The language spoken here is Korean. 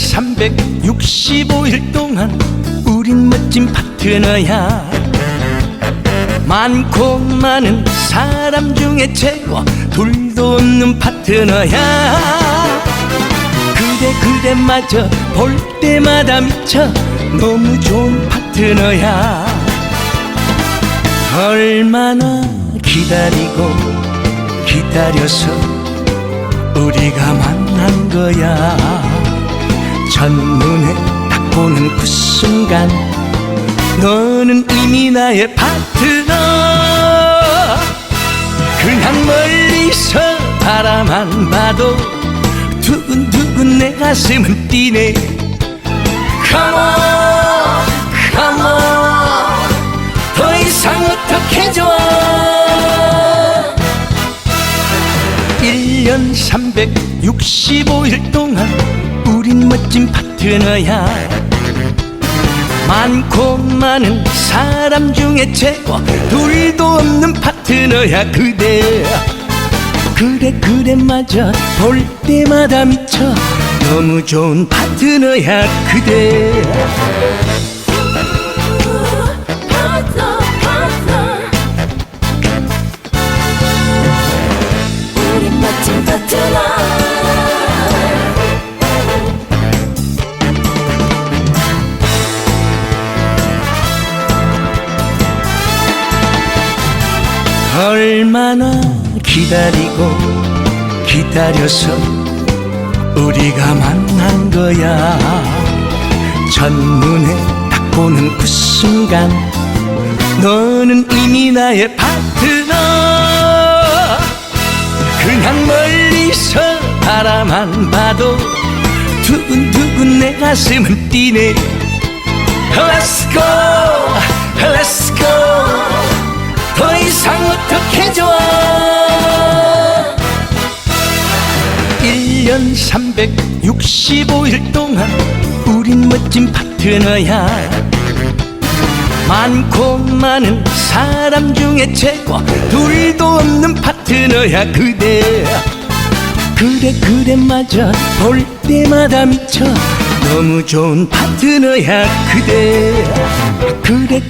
365일 동안 우린 멋진 파트너야. 많고 많은 사람 중에 최고 둘도 없는 파트너야. 그대 그대마저 볼 때마다 미쳐 너무 좋은 파트너야. 얼마나 기다리고 기다려서 우리가 만난 거야 첫눈에 딱 보는 그 순간 너는 이미 나의 파트너. 그냥 멀리서 바라만 봐도 두근두근 내 가슴은 뛰네. Come on, come on 더 이상 어떻게 좋아? 1년 365일 동안 멋진 파트너야. 많고 많은 사람 중에 최고 둘도 없는 파트너야 그대. 그래 그래 맞아. 볼 때마다 미쳐. 너무 좋은 파트너야 그대 얼마나 기다리고 기다려서 우리가 만난 거야. 첫눈에 딱 보는 그 순간 너는 이미 나의 파트너. 그냥 멀리서 바라만 봐도 두근두근 내 가슴은 뛰네. Let's go, 어떻게 좋아? 1년 365일 동안 우린 멋진 파트너야. 많고 많은 사람 중에 최고 둘도 없는 파트너야 그대. 그래 그래 맞아. 볼 때마다 미쳐. 너무 좋은 파트너야 그대. 그래